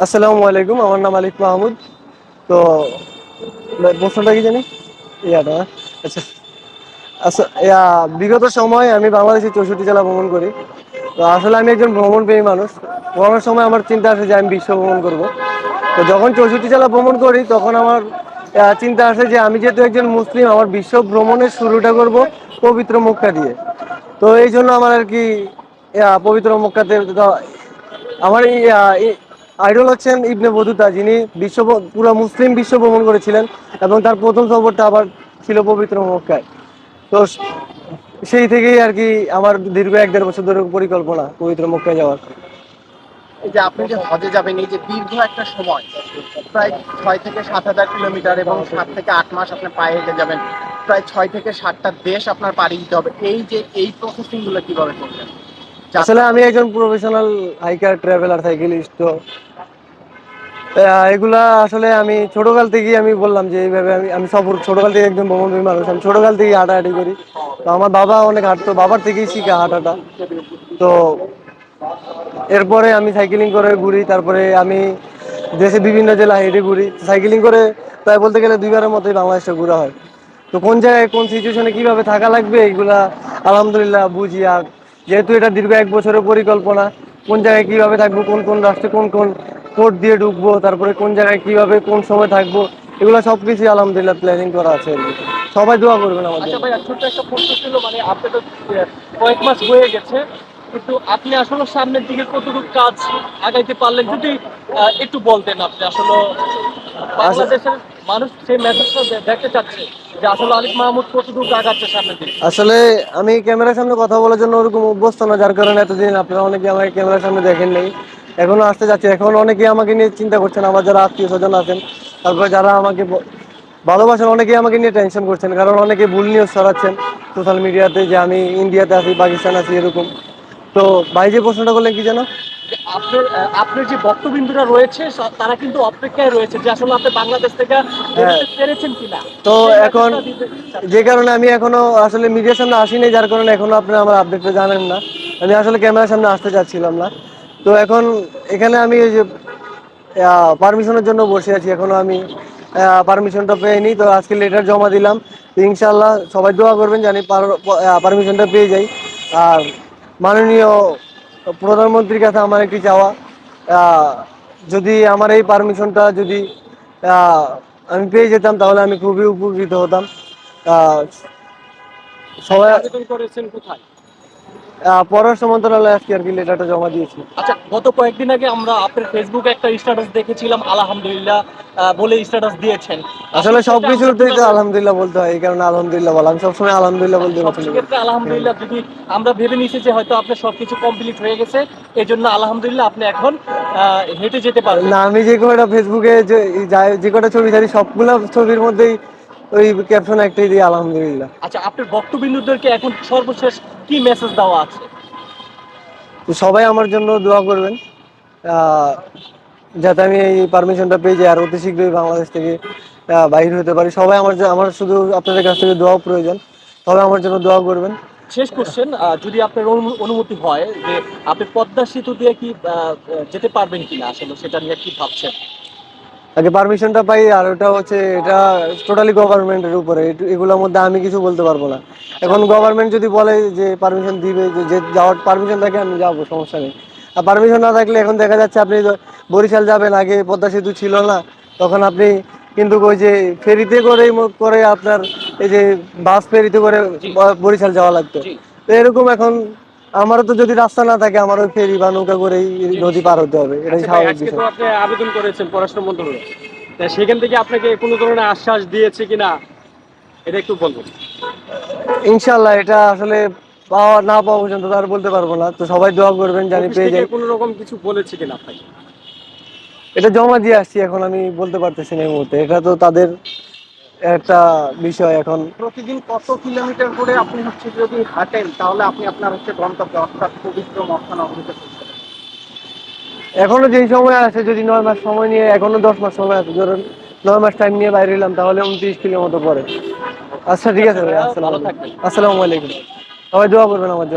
আসসালামু আলাইকুম, আমার নাম আলিফ মাহমুদ। তো প্রশ্নটা কি জানি? ইয়াটা? আচ্ছা। আচ্ছা বিগত সময় আমি বাংলাদেশের চৌষট্টি জেলা ভ্রমণ করি। তো আসলে আমি একজন ভ্রমণ প্রেমী মানুষ। ভ্রমণের সময় আমার চিন্তা আসে যে আমি বিশ্ব ভ্রমণ করব। তো যখন চৌষট্টি জেলা ভ্রমণ করি, তখন আমার চিন্তা আসে যে আমি যেহেতু একজন মুসলিম, আমার বিশ্ব ভ্রমণের শুরুটা করব পবিত্র মক্কা দিয়ে। তো এই জন্য আমার আর কি পবিত্র মক্কাতে তো- আমার আইডল হচ্ছেন ইবনে বদুতা যিনি বিশ্ব পুরো মুসলিম বিশ্ব ভ্রমণ করেছিলেন এবং তার প্রথম সফরটা আবার ছিল পবিত্র মক্কায়। তো সেই থেকেই আর কি আমার দীর্ঘ এক দেড় বছর ধরে পরিকল্পনা পবিত্র মক্কায় যাওয়ার। এই যে আপনি যে হজে যাবেন এই যে দীর্ঘ একটা সময় প্রায় ছয় থেকে সাত হাজার কিলোমিটার এবং সাত থেকে আট মাস আপনি পায়ে হেঁটে যাবেন প্রায় ছয় থেকে সাতটা দেশ আপনার পাড়ি দিতে হবে। এই যে এই প্রসেসিংগুলো কীভাবে করবেন? আসলে আমি একজন প্রফেশনাল হাইকার ট্রাভেলার সাইকেলিস্ট তো এগুলা আসলে আমি ছোটকাল থেকেই আমি বললাম যে এইভাবে আমি আমি সব ছোটকাল থেকে একজন ভ্রমণপ্রেমী মানুষ। আমি ছোটকাল থেকেই হাঁটাহাঁটি করি। তো আমার বাবা অনেক হাঁটতো, বাবার থেকেই শিখা হাঁটাটা। তো এরপরে আমি সাইকেলিং করে ঘুরি, তারপরে আমি দেশে বিভিন্ন জেলা হেঁটে ঘুরি। সাইকেলিং করে প্রায় বলতে গেলে দুইবারের মতোই বাংলাদেশে ঘোরা হয়। তো কোন জায়গায় কোন সিচুয়েশনে কীভাবে থাকা লাগবে এইগুলা আলহামদুলিল্লাহ বুঝি আর। যেহেতু এটা দীর্ঘ এক বছরের পরিকল্পনা, কোন জায়গায় কীভাবে থাকব, কোন কোন রাষ্ট্রে কোন কোন কোর্ট দিয়ে ঢুকবো তারপরে কোন জায়গায় কীভাবে কোন সময় থাকব এগুলো সব কিছুই আলহামদুলিল্লাহ প্ল্যানিং করা আছে। সবাই দোয়া করবেন আমাদের। আচ্ছা ছোট্ট একটা প্রশ্ন ছিল মানে আপনি তো কয়েক মাস হয়ে গেছে কিন্তু আপনি আসলে সামনের দিকে কতটুকু কাজ আগাইতে পারলেন? যদি একটু বলতেন আপনি আসলে বাংলাদেশের মানুষ সেই মেসেজটা দেখতে চাচ্ছে যে আসলে আলিফ মাহমুদ কতটুকু আগাচ্ছে সামনের দিকে? আসলে আমি ক্যামেরার সামনে কথা বলার জন্য ওরকম অভ্যস্ত না যার কারণে এতদিন আপনারা অনেকে আমাকে ক্যামেরার সামনে দেখেন নাই এখনও আসতে যাচ্ছে এখন অনেকে আমাকে নিয়ে চিন্তা করছেন আমার যারা আত্মীয় স্বজন আছেন তারপরে যারা আমাকে ভালোবাসেন অনেকে আমাকে নিয়ে টেনশন করছেন। কারণ অনেকে ভুল নিউজ ছড়াচ্ছেন সোশ্যাল মিডিয়াতে যে আমি ইন্ডিয়াতে আছি পাকিস্তান আছি এরকম। তো ভাই যে প্রশ্নটা করলেন কি যেন? আপনার আপনার যে বক্তবিন্দুরা রয়েছে তারা কিন্তু অপেক্ষায় রয়েছে যে আসলে আপনি বাংলাদেশ থেকে পেরেছেন কিনা। হ্যাঁ। তো এখন। যে কারণে আমি এখনও আসলে মিডিয়ার সামনে আসিনি যার কারণে এখনও আপনারা আমার আপডেটটা জানেন না। আমি আসলে ক্যামেরার সামনে আসতে চাচ্ছিলাম না। তো এখন এখানে আমি যে পারমিশনের জন্য বসে আছি। এখনও আমি পারমিশনটা পেয়েনি তো আজকে লেটার জমা দিলাম। ইনশাল্লাহ সবাই দোয়া করবেন জানি পারমিশনটা পেয়ে যাই। আর মাননীয় প্রধানমন্ত্রীর কাছে আমার একটি চাওয়া যদি আমার এই পারমিশনটা যদি আমি পেয়ে যেতাম তাহলে আমি খুবই উপকৃত হতাম। সবাই করেছেন কোথায়? পররাষ্ট্র মন্ত্রণালয়ে আজকে আর কি লেটারটা জমা দিয়েছি। আচ্ছা গত কয়েকদিন আগে আমরা আপনার ফেসবুকে একটা স্ট্যাটাস দেখেছিলাম আলহামদুলিল্লাহ বলে স্ট্যাটাস দিয়েছেন। আসলে সেটা সবকিছুতেই তো আলহামদুলিল্লাহ বলতে হয় এই কারণে আলহামদুলিল্লাহ বলা। আমি সবসময় আলহামদুলিল্লাহ বলতে পছন্দ করি। আলহামদুলিল্লাহ যদি আমরা ভেবে নিছি যে হয়তো আপনার সবকিছু কমপ্লিট হয়ে গেছে এই জন্য আলহামদুলিল্লাহ আপনি এখন হেঁটে যেতে পারবেন। না আমি যে কটা ফেসবুকে যে যে কটা ছবি ছাড়ি সবগুলো ছবির মধ্যেই ওই ক্যাপশন একটাই দিই আলহামদুলিল্লাহ। আচ্ছা আপনার বক্তবিন্দুদেরকে এখন সর্বশেষ কি মেসেজ দেওয়া আছে? তো সবাই আমার জন্য দোয়া করবেন যাতে আমি এই পারমিশনটা পেয়ে যাই আর অতি শীঘ্রই বাংলাদেশ থেকে বাইর হতে পারি। সবাই আমার আমার শুধু আপনাদের কাছ থেকে দোয়া প্রয়োজন। সবাই আমার জন্য দোয়া করবেন। শেষ কোশ্চেন যদি আপনার অনুমতি হয় যে আপনি পদ্মা সেতু দিয়ে কি যেতে পারবেন কিনা আসলে সেটা নিয়ে কি ভাবছেন? আগে পারমিশনটা পাই আর ওটা হচ্ছে এটা টোটালি গভর্নমেন্টের উপরে। এগুলোর মধ্যে আমি কিছু বলতে পারব না। এখন গভর্নমেন্ট যদি বলে যে পারমিশন দিবে যে যাওয়ার পারমিশন থাকে আমি যাব সমস্যা নেই। আর পারমিশন না থাকলে এখন দেখা যাচ্ছে আপনি বরিশাল যাবেন আগে পদ্মা সেতু ছিল না তখন আপনি কিন্তু ওই যে ফেরিতে করে করে আপনার এই যে বাস ফেরিতে করে বরিশাল যাওয়া লাগতো। তো এরকম এখন আমারও তো যদি রাস্তা না থাকে আমার ওই ফেরি বা নৌকা করেই নদী পার হতে হবে। এটাই আচ্ছা স্বাভাবিক বিষয়। আপনি আবেদন করেছেন পররাষ্ট্র মন্ত্রণালয়ে। তা সেখান থেকে আপনাকে কোনো ধরনের আশ্বাস দিয়েছে কিনা? এটা একটু বলবেন। ইনশাল্লাহ এটা আসলে পাওয়া না পাওয়া পর্যন্ত তো আর বলতে পারব না। তো সবাই দোয়া করবেন জানি পেয়ে যাই। কোনো রকম কিছু বলেছে কিনা আপনাকে? এটা জমা দিয়ে আসছি এখন আমি বলতে পারতেছি না এই মুহূর্তে। এটা তো তাদের একটা বিষয় এখন। প্রতিদিন কত কিলোমিটার করে আপনি হচ্ছে যদি হাঁটেন তাহলে আপনি আপনার হচ্ছে গন্তব্যে অর্থাৎ পবিত্র মক্কা নগরীতে এখনও যেই সময় আছে যদি নয় মাস সময় নিয়ে এখনও দশ মাস সময় আছে ধরুন নয় মাস টাইম নিয়ে বাইরে এলাম তাহলে উনত্রিশ কিলো মতো পরে। আচ্ছা ঠিক আছে ভাই আসসালাম থাকবেন। আসসালামু আলাইকুম। সবাই দোয়া করবেন আমার জন্য।